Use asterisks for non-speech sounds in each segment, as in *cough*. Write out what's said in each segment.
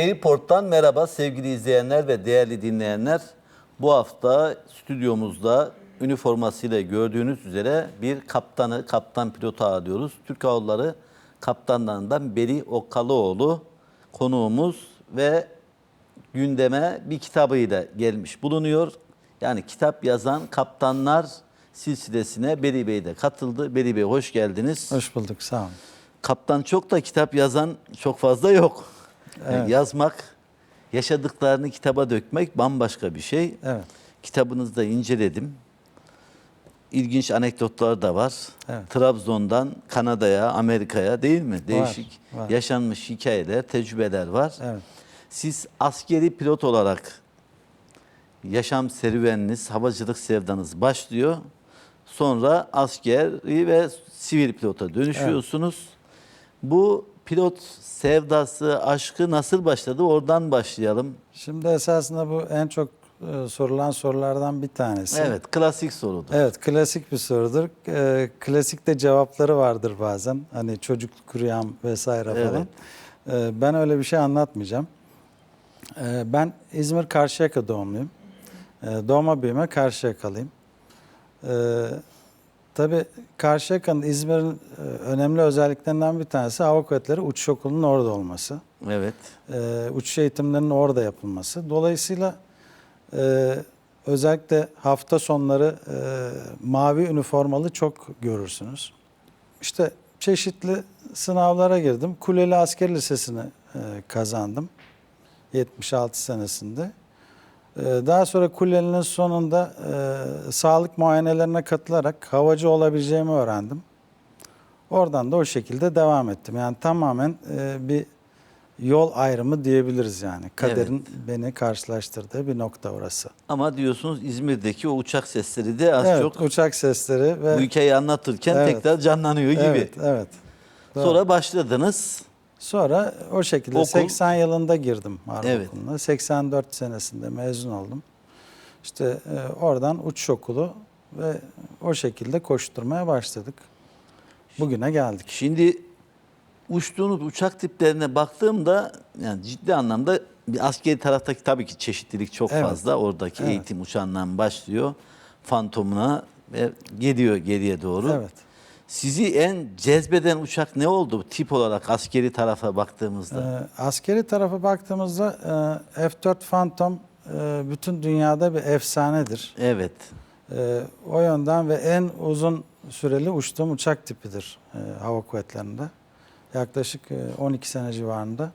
Airport'tan merhaba sevgili izleyenler ve değerli dinleyenler. Bu hafta stüdyomuzda üniformasıyla gördüğünüz üzere bir kaptanı, kaptan pilotu ağırlıyoruz. Türk Hava Yolları kaptanlarından Beri Okkalıoğlu konuğumuz ve gündeme bir kitabıyla gelmiş bulunuyor. Yani kitap yazan kaptanlar silsilesine Beri Bey de katıldı. Beri Bey hoş geldiniz. Hoş bulduk, sağ olun. Kaptan çok da kitap yazan çok fazla yok. Yani yazmak, yaşadıklarını kitaba dökmek bambaşka bir şey. Evet, Kitabınızda inceledim. İlginç anekdotlar da var. Evet. Trabzon'dan Kanada'ya, Amerika'ya değil mi? Değişik var. yaşanmış hikayeler, tecrübeler var. evet. Siz askeri pilot olarak yaşam serüveniniz, havacılık sevdanız başlıyor. Sonra askeri ve sivil pilota dönüşüyorsunuz. Bu pilot sevdası, aşkı nasıl başladı? Oradan başlayalım. Şimdi esasında bu en çok e, sorulan sorulardan bir tanesi. Evet, klasik sorudur. Evet, klasik bir sorudur. E, klasikte cevapları vardır bazen. Hani çocukluk rüyam vesaire falan. E, ben öyle bir şey anlatmayacağım. E, ben İzmir Karşıyaka doğumluyum. E, doğma büyüme Karşıyakalıyım. E, tabii Karşıyaka'nın İzmir'in e, önemli özelliklerinden bir tanesi Hava Kuvvetleri Uçuş Okulu'nun orada olması. Evet. e, uçuş eğitimlerinin orada yapılması. Dolayısıyla e, özellikle hafta sonları e, mavi üniformalı çok görürsünüz. İşte çeşitli sınavlara girdim. Kuleli Asker Lisesi'ni e, kazandım 76 senesinde. E, daha sonra Kuleli'nin sonunda e, sağlık muayenelerine katılarak havacı olabileceğimi öğrendim. Oradan da o şekilde devam ettim. Yani tamamen e, bir yol ayrımı diyebiliriz yani. Kaderin beni karşılaştırdığı bir nokta orası. Ama diyorsunuz İzmir'deki o uçak sesleri de az evet, çok uçak sesleri ve bu hikayeyi anlatırken Evet. tekrar canlanıyor gibi. evet, evet. Doğru. Sonra başladınız. Sonra o şekilde Okul- 80 yılında girdim Harp Evet. Okulu'na. 84 senesinde mezun oldum. İşte e, oradan uçuş okulu ve o şekilde koşturmaya başladık. Bugüne geldik. Şimdi uçtuğunuz uçak tiplerine baktığımda yani ciddi anlamda bir askeri taraftaki tabii ki çeşitlilik çok Evet. fazla. Oradaki Evet. eğitim uçağından başlıyor. Fantomuna ve geliyor geriye doğru. Evet. Sizi en cezbeden uçak ne oldu tip olarak askeri tarafa baktığımızda? Ee, askeri tarafa baktığımızda e, F-4 Phantom e, bütün dünyada bir efsanedir. Evet. E, o yönden ve en uzun süreli uçtuğum uçak tipidir e, hava kuvvetlerinde. Yaklaşık e, 12 sene civarında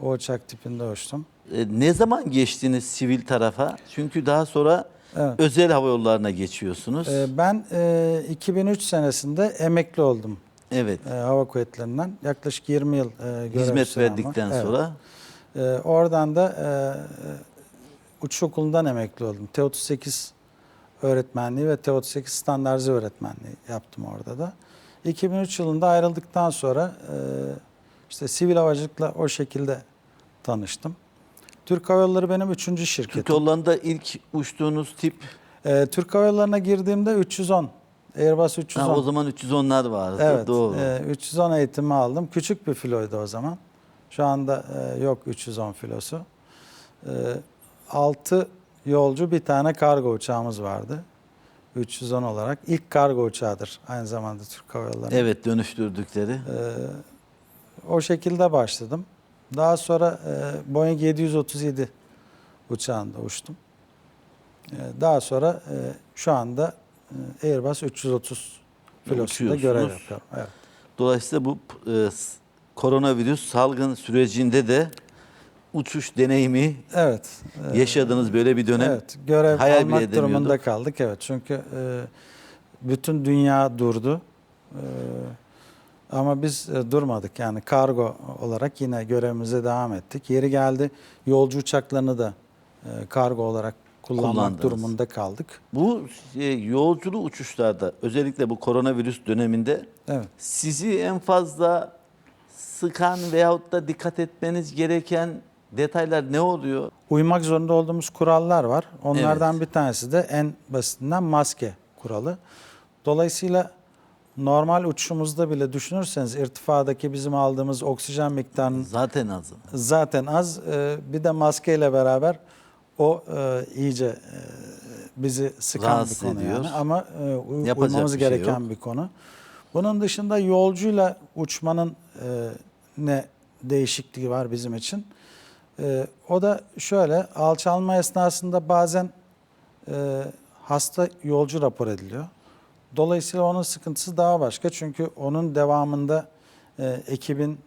o uçak tipinde uçtum. E, ne zaman geçtiniz sivil tarafa? Çünkü daha sonra Evet. özel hava yollarına geçiyorsunuz. E, ben e, 2003 senesinde emekli oldum evet. e, hava kuvvetlerinden. Yaklaşık 20 yıl e, görev Hizmet var. verdikten Evet. sonra E, oradan da e, uçuş okulundan emekli oldum. T-38 öğretmenliği ve T-38 standartı öğretmenliği yaptım orada da. 2003 yılında ayrıldıktan sonra e, işte sivil havacılıkla o şekilde tanıştım. Türk Hava Yolları benim üçüncü Türk şirketim. yollarında ilk uçtuğunuz tip E, Türk Hava Yolları'na girdiğimde 310, Airbus 310. ha, o zaman 310'lar vardı. Evet, Doğru. e, 310 eğitimi aldım. Küçük bir filoydu o zaman. Şu anda e, yok 310 filosu. E, 6 yolcu bir tane kargo uçağımız vardı. 310 olarak. ilk kargo uçağıdır aynı zamanda Türk Hava Yolları. Evet dönüştürdükleri. E, o şekilde başladım. Daha sonra e, Boeing 737 uçağında uçtum. E, daha sonra e, şu anda e, Airbus 330 filosunda görev yapıyorum. Evet. Dolayısıyla bu e, koronavirüs salgın sürecinde de uçuş deneyimi Evet. e, yaşadığınız böyle bir dönem. Evet. Görev hayal almak durumunda kaldık. Evet. Çünkü e, bütün dünya durdu. E, ama biz e, durmadık. Yani kargo olarak yine görevimize devam ettik. Yeri geldi yolcu uçaklarını da e, kargo olarak kullanmak Kullandınız. durumunda kaldık. Bu e, yolculu uçuşlarda özellikle bu koronavirüs döneminde Evet. sizi en fazla sıkan veyahut da dikkat etmeniz gereken detaylar ne oluyor? Uymak zorunda olduğumuz kurallar var. Onlardan Evet. bir tanesi de en basitinden maske kuralı. Dolayısıyla normal uçuşumuzda bile düşünürseniz irtifadaki bizim aldığımız oksijen miktarının Zaten az. zaten az. Ee, Bir de maskeyle beraber o e, iyice e, bizi sıkan Rahatsız bir konu ediyor. yani. Ama e, uy- Yapacak uymamız bir şey gereken yok. bir konu. Bunun dışında yolcuyla uçmanın e, ne değişikliği var bizim için. E, o da şöyle alçalma esnasında bazen e, hasta yolcu rapor ediliyor. Dolayısıyla onun sıkıntısı daha başka. Çünkü onun devamında e, ekibin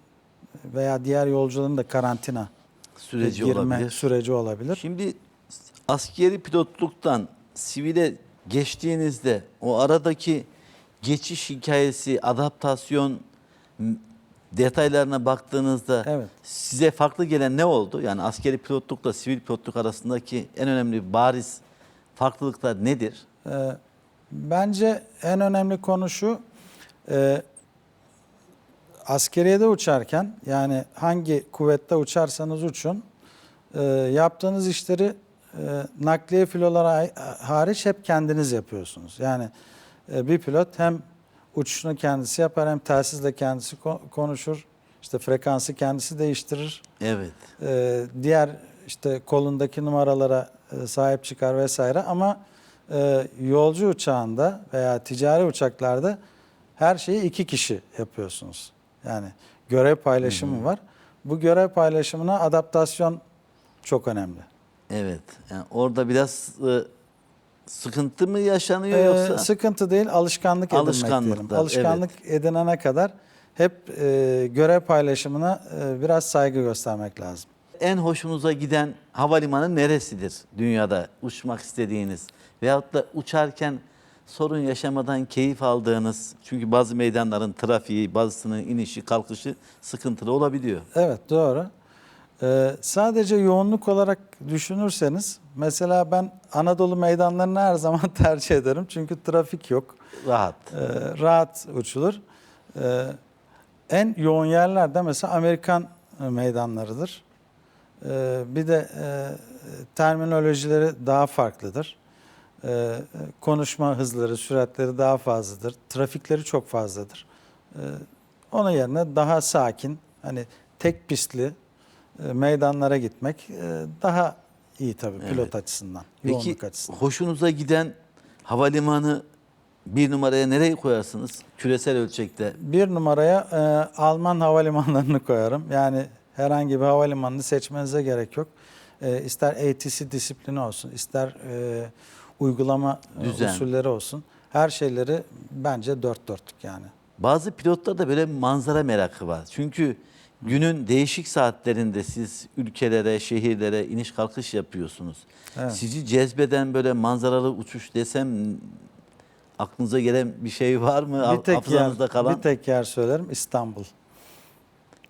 veya diğer yolcuların da karantina Süreci girme olabilir. süreci olabilir. Şimdi askeri pilotluktan sivile geçtiğinizde o aradaki geçiş hikayesi, adaptasyon detaylarına baktığınızda Evet. size farklı gelen ne oldu? Yani askeri pilotlukla sivil pilotluk arasındaki en önemli bariz farklılıklar nedir? Ee, bence en önemli konu şu, e, askeriyede uçarken yani hangi kuvvette uçarsanız uçun, e, yaptığınız işleri e, nakliye filoları hay- hariç hep kendiniz yapıyorsunuz. Yani e, bir pilot hem uçuşunu kendisi yapar hem telsizle kendisi ko- konuşur, işte frekansı kendisi değiştirir. Evet. Ee, diğer işte kolundaki numaralara e, sahip çıkar vesaire ama e, yolcu uçağında veya ticari uçaklarda her şeyi iki kişi yapıyorsunuz. Yani görev paylaşımı var. Bu görev paylaşımına adaptasyon çok önemli. Evet. Yani orada biraz e, sıkıntı mı yaşanıyor Ee, yoksa? sıkıntı değil, alışkanlık edinmek diyelim. Alışkanlık edinene kadar hep e, görev paylaşımına e, biraz saygı göstermek lazım. En hoşunuza giden havalimanı neresidir dünyada uçmak istediğiniz? Veyahut da uçarken sorun yaşamadan keyif aldığınız, çünkü bazı meydanların trafiği, bazısının inişi, kalkışı sıkıntılı olabiliyor. Evet doğru. Ee, sadece yoğunluk olarak düşünürseniz mesela ben Anadolu meydanlarını her *laughs* zaman tercih ederim. Çünkü trafik yok. Rahat. Ee, rahat uçulur. Ee, en yoğun yerlerde mesela Amerikan meydanlarıdır. Ee, bir de e, terminolojileri daha farklıdır. Ee, konuşma hızları, süratleri daha fazladır. Trafikleri çok fazladır. Ee, onun yerine daha sakin, hani tek pistli e, meydanlara gitmek e, daha iyi tabii pilot Evet. açısından, Peki yoğunluk açısından. hoşunuza giden havalimanı bir numaraya nereye koyarsınız? Küresel ölçekte. Bir numaraya e, Alman *laughs* havalimanlarını koyarım. Yani herhangi bir havalimanını seçmenize gerek yok. E, ister ATC disiplini olsun, ister e, uygulama e, Düzen. usulleri olsun. Her şeyleri bence dört dörtlük yani. Bazı pilotlarda böyle manzara merakı var. Çünkü günün değişik saatlerinde siz ülkelere, şehirlere iniş kalkış yapıyorsunuz. Evet. Sizi cezbeden böyle manzaralı uçuş desem aklınıza gelen bir şey var mı? Bir tek, yer, kalan. bir tek yer söylerim İstanbul.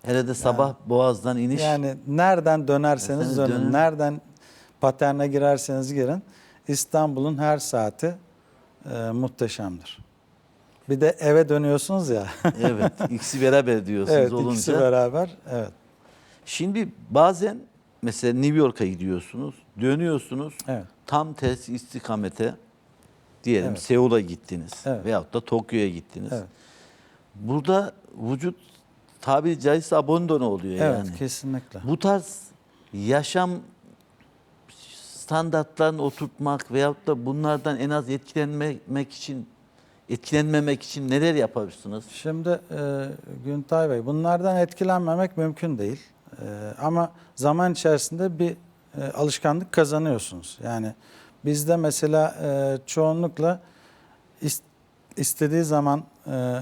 Hele de sabah Boğaz'dan iniş. Yani nereden dönerseniz dönün, dönün. nereden paterne girerseniz girin İstanbul'un her saati e, muhteşemdir. Bir de eve dönüyorsunuz ya. *laughs* evet, ikisi beraber diyorsunuz evet olunca. ikisi beraber. Evet. Şimdi bazen mesela New York'a gidiyorsunuz, dönüyorsunuz. Evet. Tam tersi istikamete diyelim Evet. Seul'a gittiniz Evet. veyahut da Tokyo'ya gittiniz. Evet. Burada vücut tabiri caizse abandone oluyor Evet, yani. kesinlikle. Bu tarz yaşam standartlarını oturtmak veyahut da bunlardan en az etkilenmemek için etkilenmemek için neler yaparsınız? Şimdi e, Güntay Bey, bunlardan etkilenmemek mümkün değil. E, ama zaman içerisinde bir e, alışkanlık kazanıyorsunuz. Yani bizde mesela e, çoğunlukla is- istediği zaman e,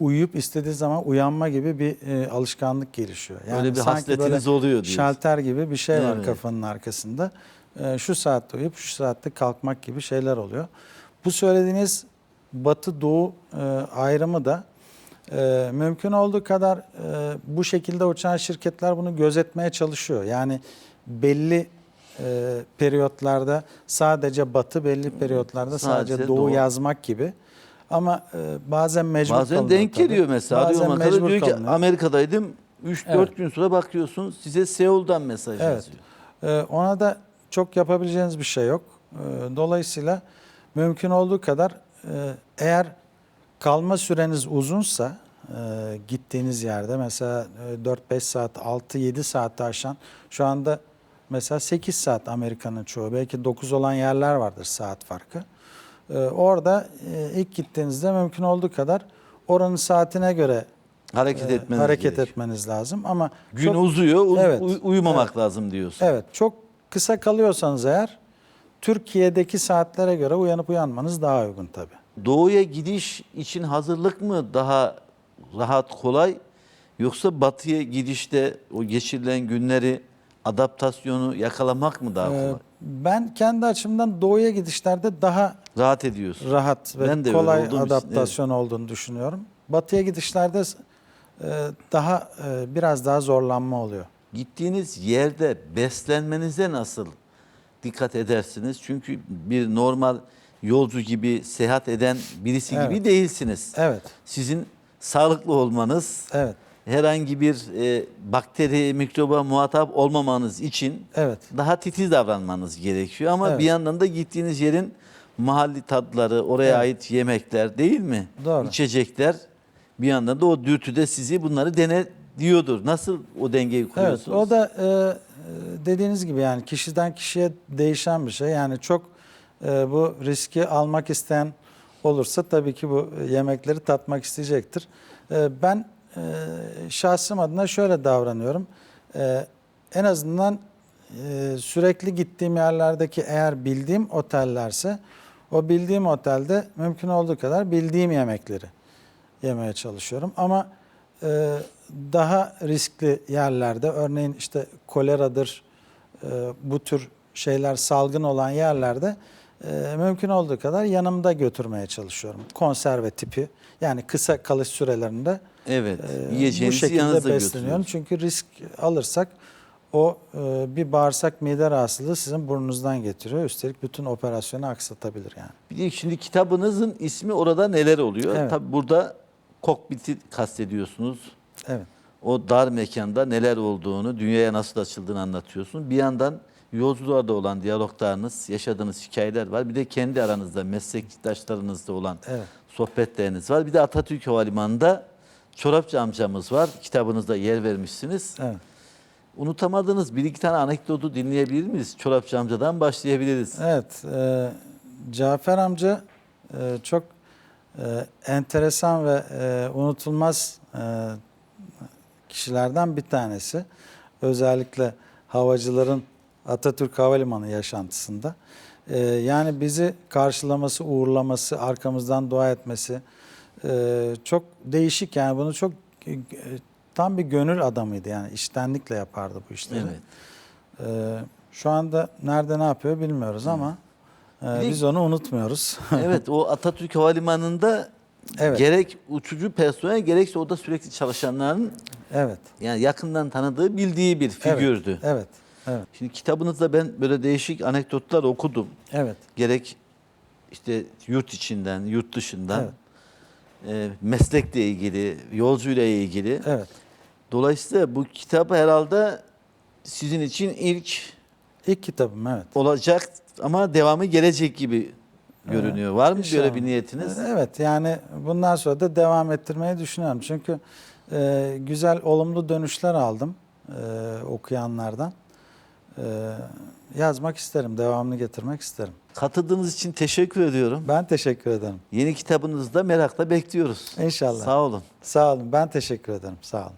uyuyup istediği zaman uyanma gibi bir e, alışkanlık gelişiyor. Yani Öyle bir hasletiniz oluyor diyorsun. Şalter gibi bir şey var Evet. kafanın arkasında. E, şu saatte uyuyup şu saatte kalkmak gibi şeyler oluyor. Bu söylediğiniz batı doğu e, ayrımı da e, mümkün olduğu kadar e, bu şekilde uçan şirketler bunu gözetmeye çalışıyor. Yani belli e, periyotlarda sadece batı belli periyotlarda sadece, Sadece doğu, doğu. yazmak gibi. Ama e, bazen mecbur Bazen kalınıyor denk tabii. geliyor mesela. Bazen Bazen Amerika'da mecbur diyor ki kalınıyor. Amerika'daydım 3-4 Evet. gün sonra bakıyorsun size Seul'dan mesaj Evet. yazıyor. Ee, ona da çok yapabileceğiniz bir şey yok. Ee, dolayısıyla mümkün olduğu kadar e, eğer kalma süreniz uzunsa e, gittiğiniz yerde mesela e, 4-5 saat, 6-7 saatte aşan şu anda mesela 8 saat Amerika'nın çoğu belki 9 olan yerler vardır saat farkı. E, orada e, ilk gittiğinizde mümkün olduğu kadar oranın saatine göre Hareket e, etmeniz hareket etmeniz lazım ama Gün çok- uzuyor, uz- Evet, uy- uyumamak lazım diyorsun. Evet, çok kısa kalıyorsanız eğer Türkiye'deki saatlere göre uyanıp uyanmanız daha uygun tabii. Doğuya gidiş için hazırlık mı daha rahat, kolay yoksa batıya gidişte o geçirilen günleri adaptasyonu yakalamak mı daha Ee, kolay? ben kendi açımdan doğuya gidişlerde daha Rahat ediyorsun. rahat ve Ben de kolay olduğum için, adaptasyon olduğunu düşünüyorum. Batıya gidişlerde e, daha e, biraz daha zorlanma oluyor. Gittiğiniz yerde beslenmenize nasıl dikkat edersiniz? Çünkü bir normal yolcu gibi seyahat eden birisi gibi Evet. değilsiniz. Evet, Sizin sağlıklı olmanız, evet, herhangi bir e, bakteri, mikroba muhatap olmamanız için evet. daha titiz davranmanız gerekiyor. Ama Evet. bir yandan da gittiğiniz yerin mahalli tatları, oraya Evet. ait yemekler değil mi? Doğru. İçecekler. Bir yandan da o dürtüde sizi bunları dene diyordur. Nasıl o dengeyi Evet, kuruyorsunuz? o da e, e, dediğiniz gibi yani kişiden kişiye değişen bir şey. Yani çok e, bu riski almak isteyen olursa tabii ki bu yemekleri tatmak isteyecektir. E, ben e, şahsım adına şöyle davranıyorum. E, en azından e, sürekli gittiğim yerlerdeki eğer bildiğim otellerse o bildiğim otelde mümkün olduğu kadar bildiğim yemekleri yemeye çalışıyorum. Ama e, daha riskli yerlerde örneğin işte koleradır e, bu tür şeyler salgın olan yerlerde e, mümkün olduğu kadar yanımda götürmeye çalışıyorum. Konserve tipi yani kısa kalış sürelerinde Evet. e, bu şekilde besleniyorum. Çünkü risk alırsak o e, bir bağırsak mide rahatsızlığı sizin burnunuzdan getiriyor. Üstelik bütün operasyonu aksatabilir yani. Bir de şimdi kitabınızın ismi orada neler oluyor? Evet. Tabii burada kokpiti kastediyorsunuz. Evet. O dar mekanda neler olduğunu, dünyaya nasıl açıldığını anlatıyorsun. Bir yandan yolcularda olan diyaloglarınız, yaşadığınız hikayeler var. Bir de kendi aranızda, meslektaşlarınızda olan Evet. sohbetleriniz var. Bir de Atatürk Havalimanı'nda Çorapçı amcamız var. Kitabınızda yer vermişsiniz. Evet. Unutamadığınız bir iki tane anekdotu dinleyebilir miyiz? Çorapçı amcadan başlayabiliriz. Evet, e, Cafer amca e, çok e, enteresan ve e, unutulmaz e, kişilerden bir tanesi. Özellikle havacıların Atatürk Havalimanı yaşantısında. E, yani bizi karşılaması, uğurlaması, arkamızdan dua etmesi e, çok değişik. Yani bunu çok e, tam bir gönül adamıydı yani iştenlikle yapardı bu işleri. Evet. Ee, şu anda nerede ne yapıyor bilmiyoruz ama e, de- biz onu unutmuyoruz. *laughs* evet o Atatürk Havalimanı'nda Evet. gerek uçucu personel gerekse orada sürekli çalışanların evet. yani yakından tanıdığı bildiği bir figürdü. Evet. Evet. Evet. Şimdi kitabınızda ben böyle değişik anekdotlar okudum. Evet. Gerek işte yurt içinden, yurt dışından, Evet. e, meslekle ilgili, yolcuyla ilgili. Evet. Dolayısıyla bu kitap herhalde sizin için ilk İlk kitabım evet. olacak ama devamı gelecek gibi görünüyor. Var mı İnşallah. böyle bir niyetiniz? Evet yani bundan sonra da devam ettirmeyi düşünüyorum. Çünkü e, güzel olumlu dönüşler aldım e, okuyanlardan. E, yazmak isterim, devamını getirmek isterim. Katıldığınız için teşekkür ediyorum. Ben teşekkür ederim. Yeni kitabınızı da merakla bekliyoruz. İnşallah. Sağ olun. Sağ olun. Ben teşekkür ederim. Sağ olun.